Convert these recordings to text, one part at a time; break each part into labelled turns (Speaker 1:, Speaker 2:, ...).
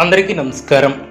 Speaker 1: అందరికీ నమస్కారం.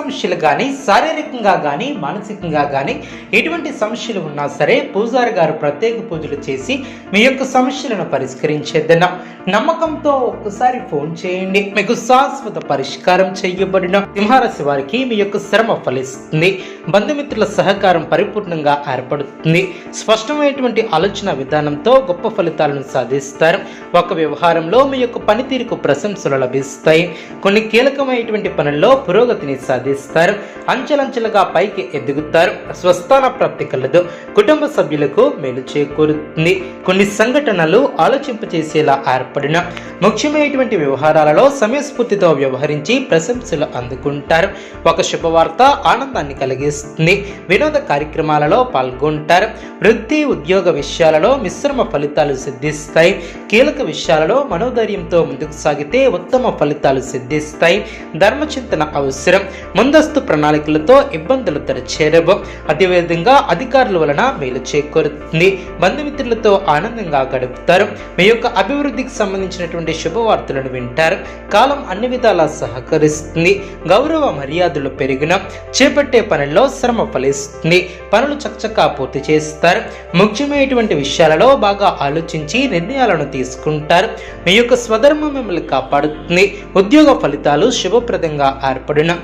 Speaker 1: సమస్యలు కానీ శారీరకంగా కానీ మానసికంగా కానీ ఎటువంటి సమస్యలు ఉన్నా సరే పూజారి గారు ప్రత్యేక పూజలు చేసి మీ యొక్క సమస్యలను పరిష్కరించేద్దన నమ్మకంతో ఒక్కసారి ఫోన్ చేయండి. మీకు శాశ్వత పరిష్కారం చేయబడిన సింహరాశి వారికి మీ యొక్క శ్రమ ఫలిస్తుంది. బంధుమిత్రుల సహకారం పరిపూర్ణంగా ఏర్పడుతుంది. స్పష్టమైనటువంటి ఆలోచన విధానంతో గొప్ప ఫలితాలను సాధిస్తారు. ఒక వ్యవహారంలో మీ యొక్క పనితీరుకు ప్రశంసలు లభిస్తాయి. కొన్ని కీలకమైనటువంటి పనుల్లో పురోగతిని సంపాదిస్తారు. అంచెలంచెలుగా పైకి ఎదుగుతారు. స్వస్థాన ప్రాప్తి కలదు. కుటుంబ సభ్యులకు మేలు చేకూరుతుంది. కొన్ని సంఘటనలు ఆలోచింపచేసేలా ఏర్పడిన ముఖ్యమైనటువంటి వ్యవహారాలలో సమయస్ఫూర్తితో వ్యవహరించి ప్రశంసలు అందుకుంటారు. ఒక శుభవార్త ఆనందాన్ని కలిగిస్తుంది. వినోద కార్యక్రమాలలో పాల్గొంటారు. వృత్తి ఉద్యోగ విషయాలలో మిశ్రమ ఫలితాలు సిద్ధిస్తాయి. కీలక విషయాలలో మనోధైర్యంతో ముందుకు సాగితే ఉత్తమ ఫలితాలు సిద్ధిస్తాయి. ధర్మచింతన అవసరం. ముందస్తు ప్రణాళికలతో ఇబ్బందులు తెరచేరవు అదేవిధంగా అధికారుల వలన మేలు చేకూరుతుంది. బంధుమిత్రులతో ఆనందంగా గడుపుతారు. మీ యొక్క అభివృద్ధికి సంబంధించినటువంటి శుభవార్తలను వింటారు. కాలం అన్ని విధాలా సహకరిస్తుంది. గౌరవ మర్యాదలు పెరిగిన చేపట్టే పనుల్లో శ్రమ ఫలిస్తుంది. పనులు చకచకా పూర్తి చేస్తారు. ముఖ్యమైనటువంటి విషయాలలో బాగా ఆలోచించి నిర్ణయాలను తీసుకుంటారు. మీ యొక్క స్వధర్మం మిమ్మల్ని కాపాడుతుంది. ఉద్యోగ ఫలితాలు శుభప్రదంగా ఏర్పడిన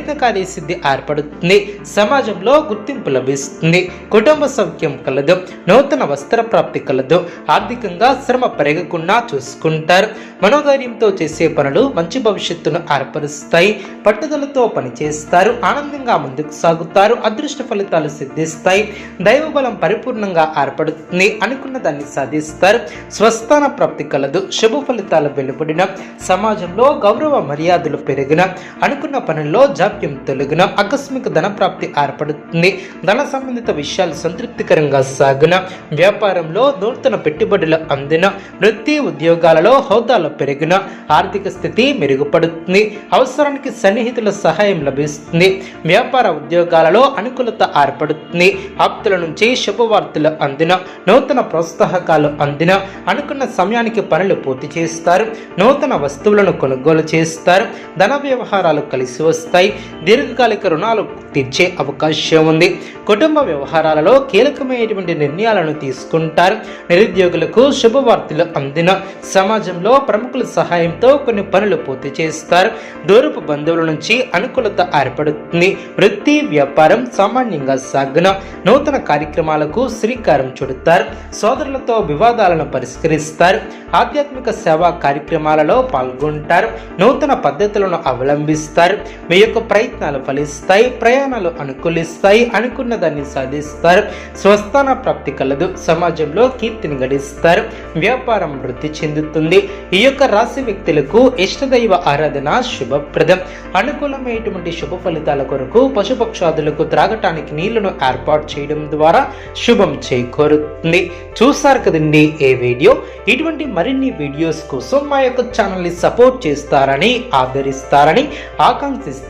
Speaker 1: ప్రయత్నకారి సిద్ధి ఏర్పడుతుంది. సమాజంలో గుర్తింపు లభిస్తుంది. కుటుంబ సౌఖ్యం కలదు. నూతన వస్త్ర ప్రాప్తి కలదు. ఆర్థికంగా శ్రమ పెరగకుండా చూసుకుంటారు. మనోధైర్యంతో చేసే పనులు మంచి భవిష్యత్తును ఏర్పరుస్తాయి. పట్టుదలతో పనిచేస్తారు. ఆనందంగా ముందుకు సాగుతారు. అదృష్ట ఫలితాలు సిద్ధిస్తాయి. దైవ బలం పరిపూర్ణంగా ఏర్పడుతుంది. అనుకున్న దాన్ని సాధిస్తారు. స్వస్థాన ప్రాప్తి కలదు. శుభ ఫలితాలు వెలువడిన సమాజంలో గౌరవ మర్యాదలు పెరిగిన అనుకున్న పనుల్లో జాప్యం తొలగిన ఆకస్మిక ధన ప్రాప్తి ఏర్పడుతుంది. ధన సంబంధిత విషయాలు సంతృప్తికరంగా సాగిన వ్యాపారంలో నూతన పెట్టుబడులు అందిన వృత్తి ఉద్యోగాలలో హోదాలు పెరిగిన ఆర్థిక స్థితి మెరుగుపడుతుంది. అవసరానికి సన్నిహితుల సహాయం లభిస్తుంది. వ్యాపార ఉద్యోగాలలో అనుకూలత ఏర్పడుతుంది. ఆప్తుల నుంచి శుభవార్తలు అందిన నూతన ప్రోత్సాహకాలు అందిన అనుకున్న సమయానికి పనులు పూర్తి చేస్తారు. నూతన వస్తువులను కొనుగోలు చేస్తారు. ధన వ్యవహారాలు కలిసి వస్తాయి. దీర్ఘకాలిక రుణాలు తీర్చే అవకాశం ఉంది. కుటుంబ వ్యవహారాలలో కీలకమైనటువంటి నిర్ణయాలను తీసుకుంటారు. నిరుద్యోగులకు శుభవార్తలు అందిన సమాజంలో ప్రముఖుల సహాయంతో కొన్ని పనులు పూర్తి చేస్తారు. దూరపు బంధువుల నుంచి అనుకూలత ఏర్పడుతుంది. వృత్తి వ్యాపారం సామాన్యంగా సాగున నూతన కార్యక్రమాలకు శ్రీకారం చుడతారు. సోదరులతో వివాదాలను పరిష్కరిస్తారు. ఆధ్యాత్మిక సేవా కార్యక్రమాలలో పాల్గొంటారు. నూతన పద్ధతులను అవలంబిస్తారు. మీ యొక్క ప్రయత్నాలు ఫలిస్తాయి ప్రయాణాలు అనుకూలిస్తాయి అనుకున్న దాన్ని సాధిస్తారు స్వస్థాన ప్రాప్తి కలదు సమాజంలో కీర్తిని గడిస్తారు వ్యాపారం వృద్ధి చెందుతుంది. ఈ యొక్క రాశి వ్యక్తులకు ఇష్టదైవ ఆరాధన శుభప్రదం. అనుకూలమైనటువంటి శుభ ఫలితాల కొరకు పశుపక్షాదులకు త్రాగటానికి నీళ్ళను ఏర్పాటు చేయడం ద్వారా శుభం చేకూరుతుంది. చూసారు కదండి ఏ వీడియో? ఇటువంటి మరిన్ని వీడియోస్ కోసం మా యొక్క ఛానల్ని సపోర్ట్ చేస్తారని ఆదరిస్తారని ఆకాంక్షిస్తూ